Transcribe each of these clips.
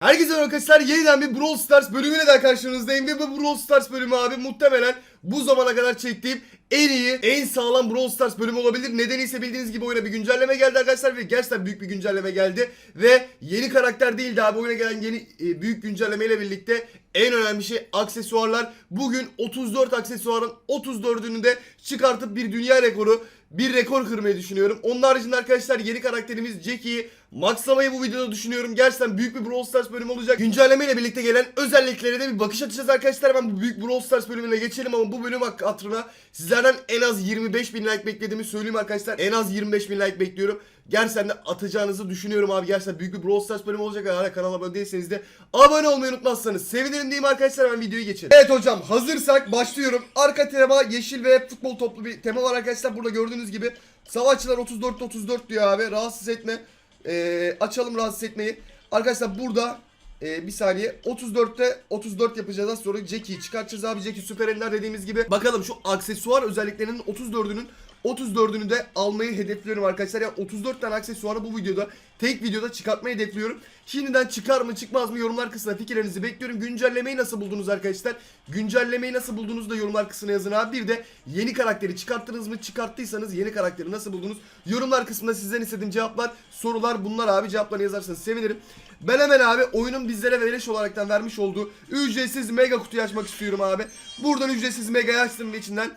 Herkese merhaba arkadaşlar. Yeniden bir Brawl Stars bölümüyle daha karşınızdayım. Ve bu Brawl Stars bölümü abi muhtemelen bu zamana kadar çektiğim en iyi, en sağlam Brawl Stars bölümü olabilir. Nedeni ise bildiğiniz gibi oyuna bir güncelleme geldi arkadaşlar ve gerçekten büyük bir güncelleme geldi. Ve yeni karakter değildi abi oyuna gelen yeni e, büyük güncellemeyle birlikte en önemli şey aksesuarlar. Bugün 34 aksesuarın 34'ünü de çıkartıp bir dünya rekoru bir rekor kırmayı düşünüyorum. Onun haricinde arkadaşlar yeni karakterimiz Jackie'yi maxlamayı bu videoda düşünüyorum. Gerçekten büyük bir Brawl Stars bölümü olacak. Güncelleme ile birlikte gelen özelliklere de bir bakış atacağız arkadaşlar. Ben bu büyük Brawl Stars bölümüne geçelim ama bu bölüm hatırına sizlerden en az 25 bin like beklediğimi söyleyeyim arkadaşlar. En az 25 bin like bekliyorum. Gerçekten de atacağınızı düşünüyorum abi. Gerçekten büyük bir Brawl Stars bölümü olacak. Hala kanala abone değilseniz de abone olmayı unutmazsanız sevinirim diyeyim arkadaşlar. Hemen videoyu geçelim. Evet hocam hazırsak başlıyorum. Arka tema yeşil ve futbol toplu bir tema var arkadaşlar. Burada gördüğünüz gibi savaşçılar 34 34 diyor abi. Rahatsız etme. Ee, açalım rahatsız etmeyi. Arkadaşlar burada ee, bir saniye. 34'te 34 yapacağız. Az sonra Jackie'yi çıkartacağız abi. Jackie süper ender dediğimiz gibi. Bakalım şu aksesuar özelliklerinin 34'ünün 34'ünü de almayı hedefliyorum arkadaşlar. Yani 34 tane aksesuarı bu videoda tek videoda çıkartmayı hedefliyorum. Şimdiden çıkar mı çıkmaz mı yorumlar kısmına fikirlerinizi bekliyorum. Güncellemeyi nasıl buldunuz arkadaşlar? Güncellemeyi nasıl buldunuz da yorumlar kısmına yazın abi. Bir de yeni karakteri çıkarttınız mı? Çıkarttıysanız yeni karakteri nasıl buldunuz? Yorumlar kısmında sizden istediğim cevaplar, sorular bunlar abi. Cevaplarını yazarsanız sevinirim. Ben hemen abi oyunun bizlere veriş olaraktan vermiş olduğu ücretsiz mega kutuyu açmak istiyorum abi. Buradan ücretsiz mega açtım ve içinden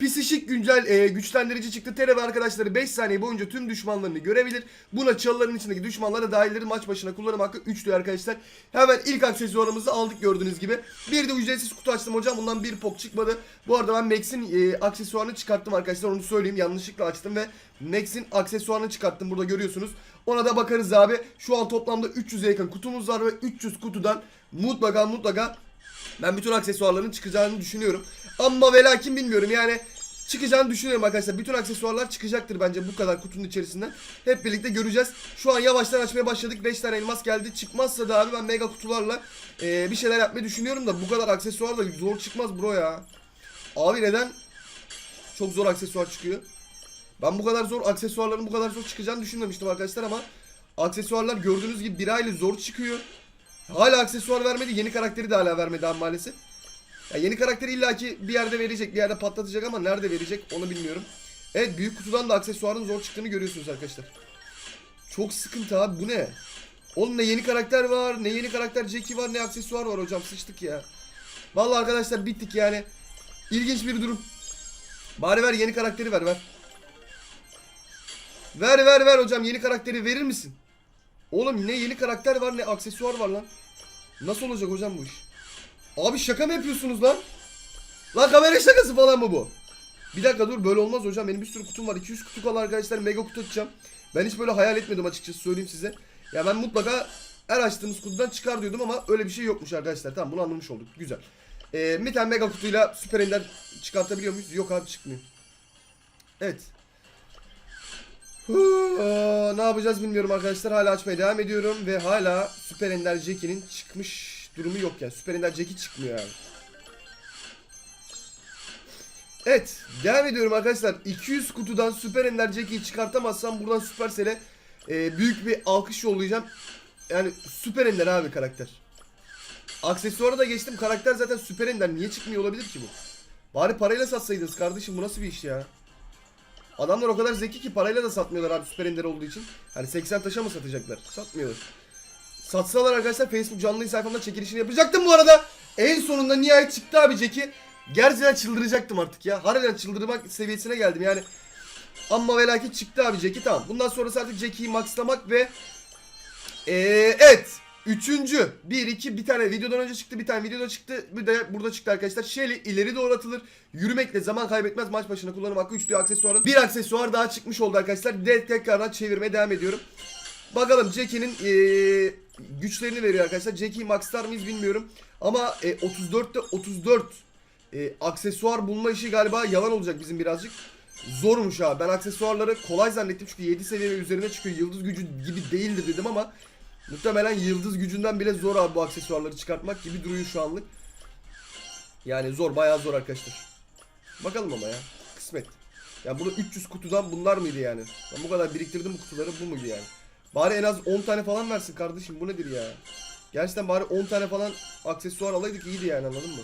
Psişik güncel e, güçlendirici çıktı. Tere arkadaşları 5 saniye boyunca tüm düşmanlarını görebilir. Buna çalıların içindeki düşmanlara dahilleri maç başına kullanım hakkı 3 diyor arkadaşlar. Hemen ilk aksesuarımızı aldık gördüğünüz gibi. Bir de ücretsiz kutu açtım hocam. Bundan bir pok çıkmadı. Bu arada ben Max'in e, aksesuarını çıkarttım arkadaşlar. Onu söyleyeyim. Yanlışlıkla açtım ve Max'in aksesuarını çıkarttım. Burada görüyorsunuz. Ona da bakarız abi. Şu an toplamda 300'e yakın kutumuz var ve 300 kutudan mutlaka mutlaka ben bütün aksesuarların çıkacağını düşünüyorum. Ama ve lakin bilmiyorum yani çıkacağını düşünüyorum arkadaşlar. Bütün aksesuarlar çıkacaktır bence bu kadar kutunun içerisinden. Hep birlikte göreceğiz. Şu an yavaştan açmaya başladık. 5 tane elmas geldi. Çıkmazsa da abi ben mega kutularla e, bir şeyler yapmayı düşünüyorum da bu kadar aksesuar da zor çıkmaz bro ya. Abi neden? Çok zor aksesuar çıkıyor. Ben bu kadar zor aksesuarların bu kadar zor çıkacağını düşünmemiştim arkadaşlar ama aksesuarlar gördüğünüz gibi bir aylık zor çıkıyor. Hala aksesuar vermedi. Yeni karakteri de hala vermedi abi maalesef. Ya yeni karakteri illaki bir yerde verecek, bir yerde patlatacak ama nerede verecek onu bilmiyorum. Evet büyük kutudan da aksesuarın zor çıktığını görüyorsunuz arkadaşlar. Çok sıkıntı abi bu ne? Oğlum ne yeni karakter var, ne yeni karakter Jackie var, ne aksesuar var hocam sıçtık ya. Vallahi arkadaşlar bittik yani. İlginç bir durum. Bari ver yeni karakteri ver ver. Ver ver ver hocam yeni karakteri verir misin? Oğlum ne yeni karakter var ne aksesuar var lan. Nasıl olacak hocam bu iş? Abi şaka mı yapıyorsunuz lan? Lan kamera şakası falan mı bu? Bir dakika dur böyle olmaz hocam. Benim bir sürü kutum var. 200 kutu kala arkadaşlar mega kutu açacağım. Ben hiç böyle hayal etmedim açıkçası söyleyeyim size. Ya ben mutlaka her açtığımız kutudan çıkar diyordum ama öyle bir şey yokmuş arkadaşlar. Tamam bunu anlamış olduk. Güzel. Ee, bir tane mega kutuyla süper ender çıkartabiliyor muyuz? Yok abi çıkmıyor. Evet. Huu, ne yapacağız bilmiyorum arkadaşlar. Hala açmaya devam ediyorum ve hala Süper Ender Jackie'nin çıkmış durumu yok yani. Süper Ender Jackie çıkmıyor yani. Evet, devam ediyorum arkadaşlar. 200 kutudan Süper Ender Jackie'yi çıkartamazsam buradan Supercell'e e, büyük bir alkış yollayacağım. Yani Süper Ender abi karakter. Aksesuara da geçtim. Karakter zaten Süper Ender. Niye çıkmıyor olabilir ki bu? Bari parayla satsaydınız kardeşim. Bu nasıl bir iş ya? Adamlar o kadar zeki ki parayla da satmıyorlar abi Süper Ender olduğu için. Hani 80 taşa mı satacaklar? Satmıyorlar. Satsalar arkadaşlar Facebook canlı sayfamda çekilişini yapacaktım bu arada. En sonunda nihayet çıktı abi Jack'i. Gerçekten çıldıracaktım artık ya. Harbiden çıldırmak seviyesine geldim yani. Ama ve lakin çıktı abi Jack'i tamam. Bundan sonrası artık Jack'i maxlamak ve ee, evet. Üçüncü. Bir, iki, bir tane videodan önce çıktı. Bir tane videoda çıktı. Bir de burada çıktı arkadaşlar. Shelly ileri doğru atılır. Yürümekle zaman kaybetmez. Maç başına kullanım hakkı 3 diyor aksesuarın. Bir aksesuar daha çıkmış oldu arkadaşlar. De tekrardan çevirmeye devam ediyorum. Bakalım Jackie'nin ee, güçlerini veriyor arkadaşlar. Jackie'yi maxlar mıyız bilmiyorum. Ama e, 34'te 34 e, aksesuar bulma işi galiba yalan olacak bizim birazcık. Zormuş abi. Ben aksesuarları kolay zannettim çünkü 7 seviye üzerine çıkıyor. Yıldız gücü gibi değildir dedim ama muhtemelen yıldız gücünden bile zor abi bu aksesuarları çıkartmak gibi duruyor şu anlık. Yani zor bayağı zor arkadaşlar. Bakalım ama ya. Kısmet. Ya burada 300 kutudan bunlar mıydı yani? Ben bu kadar biriktirdim bu kutuları bu muydu yani? Bari en az 10 tane falan versin kardeşim bu nedir ya? Gerçekten bari 10 tane falan aksesuar alaydık iyiydi yani anladın mı?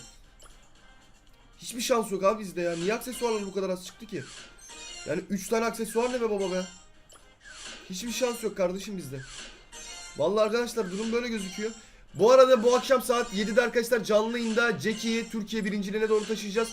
Hiçbir şans yok abi bizde ya. Niye aksesuarlar bu kadar az çıktı ki? Yani 3 tane aksesuar ne be baba be? Hiçbir şans yok kardeşim bizde. Vallahi arkadaşlar durum böyle gözüküyor. Bu arada bu akşam saat 7'de arkadaşlar canlı yayında Jackie'yi Türkiye birinciliğine doğru taşıyacağız.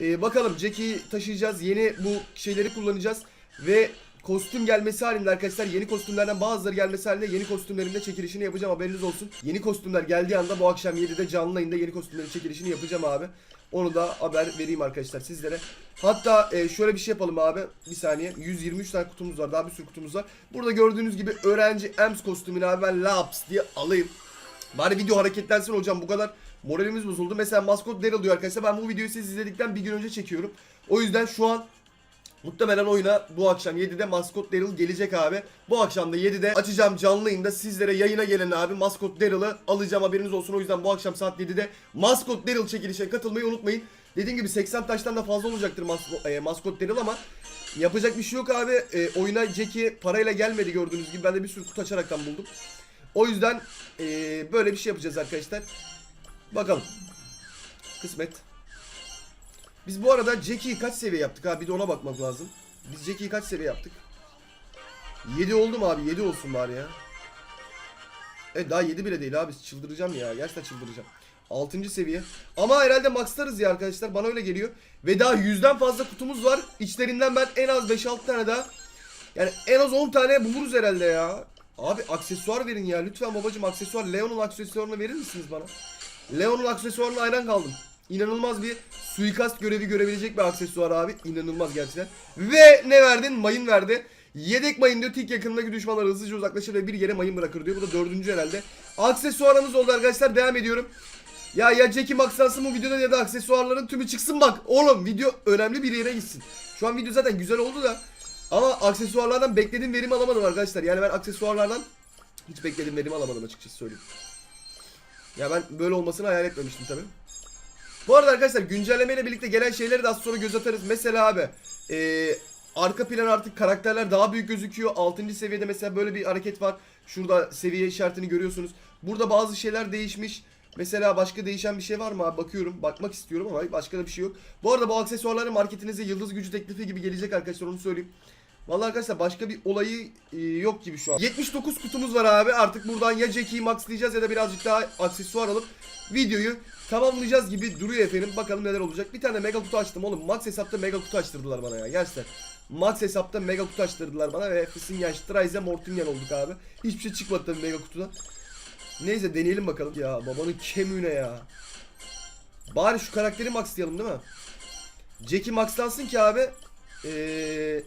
Ee, bakalım Jackie'yi taşıyacağız. Yeni bu şeyleri kullanacağız. Ve kostüm gelmesi halinde arkadaşlar yeni kostümlerden bazıları gelmesi halinde yeni kostümlerimde çekilişini yapacağım haberiniz olsun. Yeni kostümler geldiği anda bu akşam 7'de canlı yayında yeni kostümlerin çekilişini yapacağım abi. Onu da haber vereyim arkadaşlar sizlere. Hatta e, şöyle bir şey yapalım abi. Bir saniye. 123 tane kutumuz var. Daha bir sürü kutumuz var. Burada gördüğünüz gibi öğrenci Ems kostümünü abi ben Laps diye alayım. Bari video hareketlensin hocam bu kadar moralimiz bozuldu. Mesela maskot Daryl diyor arkadaşlar. Ben bu videoyu siz izledikten bir gün önce çekiyorum. O yüzden şu an Muhtemelen oyuna bu akşam 7'de maskot Daryl gelecek abi. Bu akşam da 7'de açacağım canlı yayında sizlere yayına gelen abi maskot Daryl'ı alacağım haberiniz olsun. O yüzden bu akşam saat 7'de maskot Daryl çekilişine katılmayı unutmayın. Dediğim gibi 80 taştan da fazla olacaktır maskot, e, maskot Daryl ama yapacak bir şey yok abi. E, oyuna Jackie parayla gelmedi gördüğünüz gibi. Ben de bir sürü kutu açaraktan buldum. O yüzden e, böyle bir şey yapacağız arkadaşlar. Bakalım. Kısmet. Biz bu arada Jackie'yi kaç seviye yaptık abi bir de ona bakmak lazım. Biz Jackie'yi kaç seviye yaptık? 7 oldu mu abi? 7 olsun bari ya. Evet daha 7 bile değil abi. Çıldıracağım ya. Gerçekten çıldıracağım. 6. seviye. Ama herhalde maxlarız ya arkadaşlar. Bana öyle geliyor. Ve daha 100'den fazla kutumuz var. İçlerinden ben en az 5-6 tane daha. Yani en az 10 tane buluruz herhalde ya. Abi aksesuar verin ya. Lütfen babacım aksesuar. Leon'un aksesuarını verir misiniz bana? Leon'un aksesuarına hayran kaldım. İnanılmaz bir suikast görevi görebilecek bir aksesuar abi. İnanılmaz gerçekten. Ve ne verdin? Mayın verdi. Yedek mayın diyor. Tik yakınındaki düşmanlar hızlıca uzaklaşır ve bir yere mayın bırakır diyor. Bu da dördüncü herhalde. Aksesuarımız oldu arkadaşlar. Devam ediyorum. Ya ya Jackie Maxlansın bu videoda ya da aksesuarların tümü çıksın bak. Oğlum video önemli bir yere gitsin. Şu an video zaten güzel oldu da. Ama aksesuarlardan beklediğim verimi alamadım arkadaşlar. Yani ben aksesuarlardan hiç beklediğim verimi alamadım açıkçası söyleyeyim. Ya ben böyle olmasını hayal etmemiştim tabii. Bu arada arkadaşlar güncellemeyle birlikte gelen şeyleri de az sonra göz atarız. Mesela abi eee, arka plan artık karakterler daha büyük gözüküyor. 6. seviyede mesela böyle bir hareket var. Şurada seviye işaretini görüyorsunuz. Burada bazı şeyler değişmiş. Mesela başka değişen bir şey var mı? Bakıyorum. Bakmak istiyorum ama başka da bir şey yok. Bu arada bu aksesuarların marketinize yıldız gücü teklifi gibi gelecek arkadaşlar onu söyleyeyim. Vallahi arkadaşlar başka bir olayı e, yok gibi şu an. 79 kutumuz var abi. Artık buradan ya Jackie'yi maxlayacağız ya da birazcık daha aksesuar alıp videoyu tamamlayacağız gibi duruyor efendim. Bakalım neler olacak. Bir tane mega kutu açtım oğlum. Max hesapta mega kutu açtırdılar bana ya. Gerçekten. Max hesapta mega kutu açtırdılar bana ve Fısingen, Streise, Mortingen olduk abi. Hiçbir şey çıkmadı tabii mega kutudan. Neyse deneyelim bakalım. Ya babanın kemüne ya. Bari şu karakteri maxlayalım değil mi? Jackie maxlansın ki abi. Eee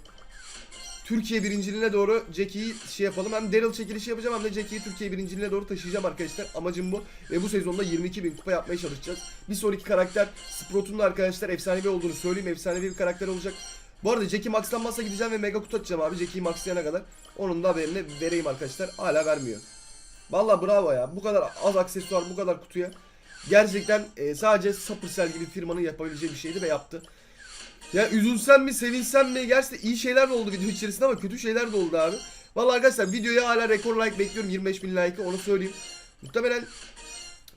Türkiye birinciliğine doğru Jackie'yi şey yapalım. Hem Daryl çekilişi yapacağım hem de Jackie'yi Türkiye birinciliğine doğru taşıyacağım arkadaşlar. Amacım bu. Ve bu sezonda 22 bin kupa yapmaya çalışacağız. Bir sonraki karakter Sprout'un da arkadaşlar efsanevi olduğunu söyleyeyim. Efsanevi bir karakter olacak. Bu arada Jackie maxlanmazsa gideceğim ve mega kutu açacağım abi. Jackie'yi maxlayana kadar. Onun da haberini vereyim arkadaşlar. Hala vermiyor. Vallahi bravo ya. Bu kadar az aksesuar bu kadar kutuya. Gerçekten e, sadece Supercell gibi firmanın yapabileceği bir şeydi ve yaptı. Ya üzülsem mi sevinsem mi gerçekten iyi şeyler de oldu video içerisinde ama kötü şeyler de oldu abi. Vallahi arkadaşlar videoya hala rekor like bekliyorum 25 bin like'ı onu söyleyeyim. Muhtemelen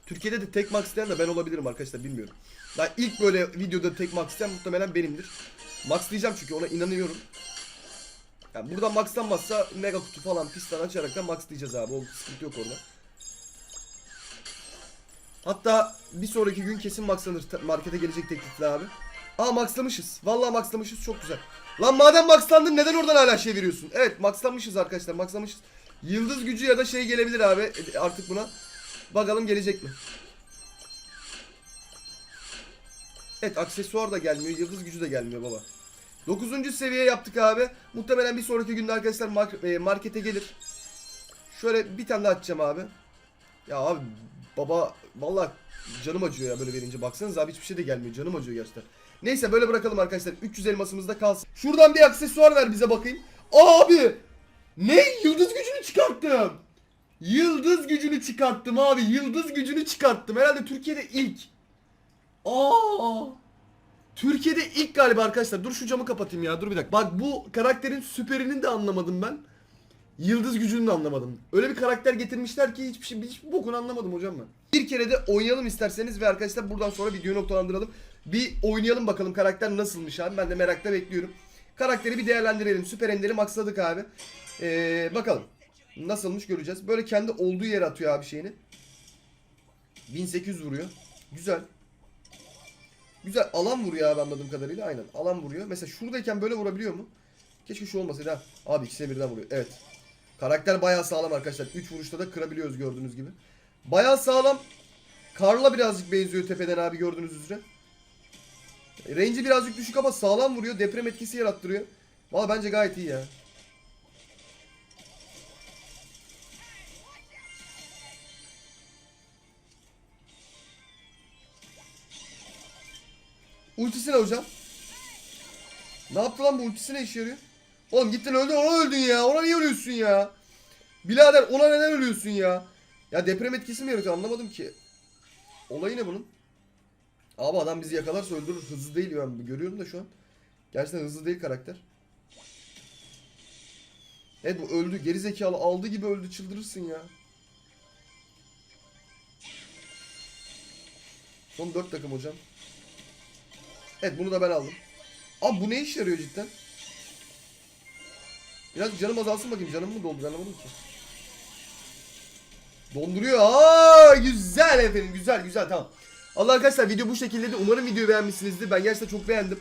Türkiye'de de tek max isteyen de ben olabilirim arkadaşlar bilmiyorum. Daha ilk böyle videoda tek max isteyen muhtemelen benimdir. Max diyeceğim çünkü ona inanıyorum. Yani buradan maxlanmazsa mega kutu falan pistten açarak da max diyeceğiz abi. O sıkıntı yok orada. Hatta bir sonraki gün kesin maxlanır markete gelecek teklifle abi. Aa maxlamışız. Vallahi maxlamışız çok güzel. Lan madem maxlandın neden oradan hala şey veriyorsun? Evet maxlamışız arkadaşlar maxlamışız. Yıldız gücü ya da şey gelebilir abi e, artık buna. Bakalım gelecek mi? Evet aksesuar da gelmiyor. Yıldız gücü de gelmiyor baba. 9. seviye yaptık abi. Muhtemelen bir sonraki günde arkadaşlar e, markete gelir. Şöyle bir tane daha açacağım abi. Ya abi baba vallahi canım acıyor ya böyle verince. Baksanız abi hiçbir şey de gelmiyor. Canım acıyor gerçekten. Neyse böyle bırakalım arkadaşlar. 300 elmasımız da kalsın. Şuradan bir aksesuar ver bize bakayım. Abi! Ne? Yıldız gücünü çıkarttım. Yıldız gücünü çıkarttım abi. Yıldız gücünü çıkarttım. Herhalde Türkiye'de ilk. Aa! Türkiye'de ilk galiba arkadaşlar. Dur şu camı kapatayım ya. Dur bir dakika. Bak bu karakterin süperini de anlamadım ben. Yıldız gücünü de anlamadım. Öyle bir karakter getirmişler ki hiçbir şey hiçbir bokunu anlamadım hocam ben. Bir kere de oynayalım isterseniz ve arkadaşlar buradan sonra videoyu noktalandıralım. Bir oynayalım bakalım karakter nasılmış abi. Ben de merakla bekliyorum. Karakteri bir değerlendirelim. Süper Ender'i maksadık abi. Ee, bakalım. Nasılmış göreceğiz. Böyle kendi olduğu yere atıyor abi şeyini. 1800 vuruyor. Güzel. Güzel alan vuruyor abi anladığım kadarıyla. Aynen alan vuruyor. Mesela şuradayken böyle vurabiliyor mu? Keşke şu olmasaydı ha. Abi ikisine birden vuruyor. Evet. Karakter bayağı sağlam arkadaşlar. 3 vuruşta da kırabiliyoruz gördüğünüz gibi. Bayağı sağlam. Karl'a birazcık benziyor tepeden abi gördüğünüz üzere. Range'i birazcık düşük ama sağlam vuruyor. Deprem etkisi yarattırıyor. Valla bence gayet iyi ya. Ultisi ne hocam? Ne yaptı lan bu ultisi ne işe yarıyor? Oğlum gittin öldün ona öldün ya. Ona niye ölüyorsun ya? Birader ona neden ölüyorsun ya? Ya deprem etkisi mi yaratıyor anlamadım ki. Olayı ne bunun? Abi adam bizi yakalarsa öldürür. Hızlı değil ben görüyorum da şu an. Gerçekten hızlı değil karakter. Evet bu öldü. Geri zekalı aldı gibi öldü. Çıldırırsın ya. Son 4 takım hocam. Evet bunu da ben aldım. Abi bu ne iş yarıyor cidden? Biraz canım azalsın bakayım. Canım mı doldu anlamadım ki. Donduruyor. Aa güzel efendim. Güzel güzel tamam. Allah arkadaşlar video bu şekilde de umarım videoyu beğenmişsinizdir. Ben gerçekten çok beğendim.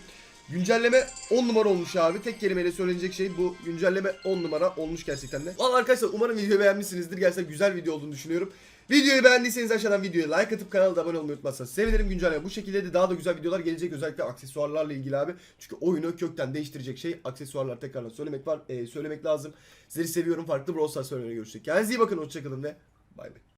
Güncelleme 10 numara olmuş abi. Tek kelimeyle söylenecek şey bu. Güncelleme 10 numara olmuş gerçekten de. Valla arkadaşlar umarım videoyu beğenmişsinizdir. Gerçekten güzel video olduğunu düşünüyorum. Videoyu beğendiyseniz aşağıdan videoya like atıp kanala da abone olmayı unutmazsanız sevinirim. Güncelleme bu şekilde de daha da güzel videolar gelecek. Özellikle aksesuarlarla ilgili abi. Çünkü oyunu kökten değiştirecek şey aksesuarlar tekrardan söylemek var. e, söylemek lazım. Sizleri seviyorum. Farklı Brawl Stars görüşecek. Kendinize iyi bakın. Hoşçakalın ve bay bay.